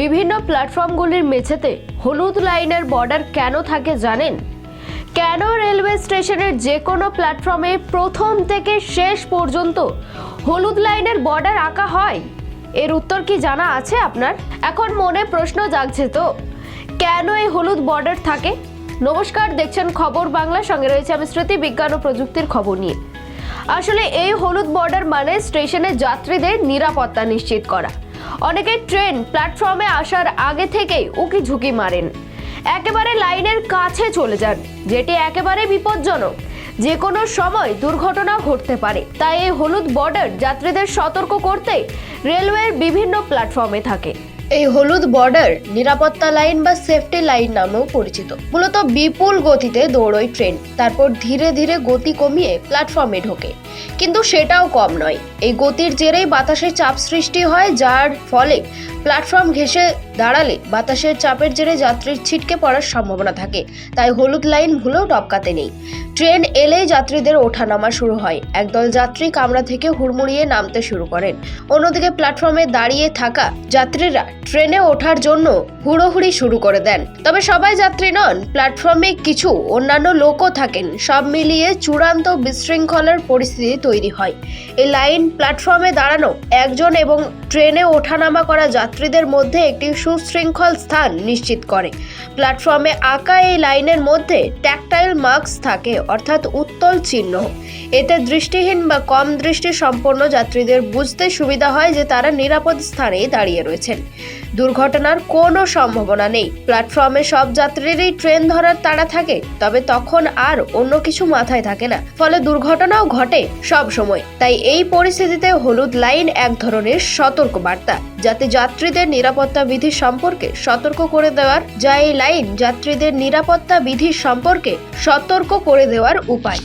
বিভিন্ন প্ল্যাটফর্মগুলির মেঝেতে হলুদ লাইনের বর্ডার কেন থাকে জানেন? কেন রেলওয়ে স্টেশনের যে কোনো প্ল্যাটফর্মে প্রথম থেকে শেষ পর্যন্ত হলুদ লাইনের বর্ডার আঁকা হয়? এর উত্তর কি জানা আছে আপনার? এখন মনে প্রশ্ন জাগছে তো। কেন এই হলুদ বর্ডার থাকে? নমস্কার, দেখছেন খবর বাংলা। সঙ্গে রয়েছে আমি স্মৃতি, বিজ্ঞান ও প্রযুক্তির খবর নিয়ে। আসলে এই হলুদ বর্ডার মানে স্টেশনে যাত্রীদের নিরাপত্তা নিশ্চিত করা। অনেকে ট্রেন প্ল্যাটফর্মে আসার আগে থেকেই উকি ঝুঁকি মারেন। একেবারে লাইনের কাছে চলে যান, যেটি একেবারে বিপজ্জনক। যে কোনো সময় দুর্ঘটনা ঘটতে পারে। তাই এই হলুদ বর্ডার যাত্রীদের সতর্ক করতে রেলওয়ের বিভিন্ন প্ল্যাটফর্মে থাকে। এই হলুদ বর্ডার নিরাপত্তা লাইন বা সেফটি লাইন নামেও পরিচিত। মূলত বিপুল গতিতে দৌড়ই ট্রেন তারপর ধীরে ধীরে গতি কমিয়ে প্ল্যাটফর্মে ঢোকে। কিন্তু সেটাও কম নয়। এই গতির জেরেই বাতাসে চাপ সৃষ্টি হয়, যার ফলে প্ল্যাটফর্ম ঘেঁষে দাঁড়ালে বাতাসের চাপের জেরে যাত্রীর ছিটকে পড়ার সম্ভাবনা থাকে। তাই হলুদ লাইন ভুলেও টপকাতে নেই। ট্রেন এলেই যাত্রীদের ওঠানামা শুরু হয়। একদল যাত্রী কামরা থেকে হুড়মুড়িয়ে নামতে শুরু করেন। অন্যদিকে প্ল্যাটফর্মে দাঁড়িয়ে থাকা যাত্রীরা ট্রেনে ওঠার জন্য হুড়োহুড়ি শুরু করে দেন। তবে সবাই যাত্রী নন, প্ল্যাটফর্মে কিছু অন্যান্য লোকও থাকেন। সব মিলিয়ে চূড়ান্ত বিশৃঙ্খলার পরিস্থিতি তৈরি হয়। এই লাইন প্ল্যাটফর্মে দাঁড়ানো একজন এবং ট্রেনে ওঠানামা করা যাত্রীদের মধ্যে একটি সুশৃঙ্খল স্থান নিশ্চিত করে। প্ল্যাটফর্মে আঁকা এই লাইনের মধ্যে ট্যাকটাইল মার্কস থাকে, অর্থাৎ উত্তল চিহ্ন। এতে দৃষ্টিহীন বা কম দৃষ্টি সম্পন্ন যাত্রীদের বুঝতে সুবিধা হয় যে তারা নিরাপদ স্থানে দাঁড়িয়ে রয়েছেন। দুর্ঘটনার কোনো সম্ভাবনা নেই। প্ল্যাটফর্মে সব যাত্রীরই ট্রেন ধরার তাড়া থাকে, তবে তখন আর অন্য কিছু মাথায় থাকে না। ফলে দুর্ঘটনাও ঘটে সব সময়। তাই এই পরিস্থিতিতে হলুদ লাইন এক ধরনের সতর্ক বার্তা যাতে যাত্রীদের নিরাপত্তা বিধি সম্পর্কে সতর্ক করে দেওয়ার যা এই লাইন যাত্রীদের নিরাপত্তা বিধি সম্পর্কে সতর্ক করে দেওয়ার উপায়।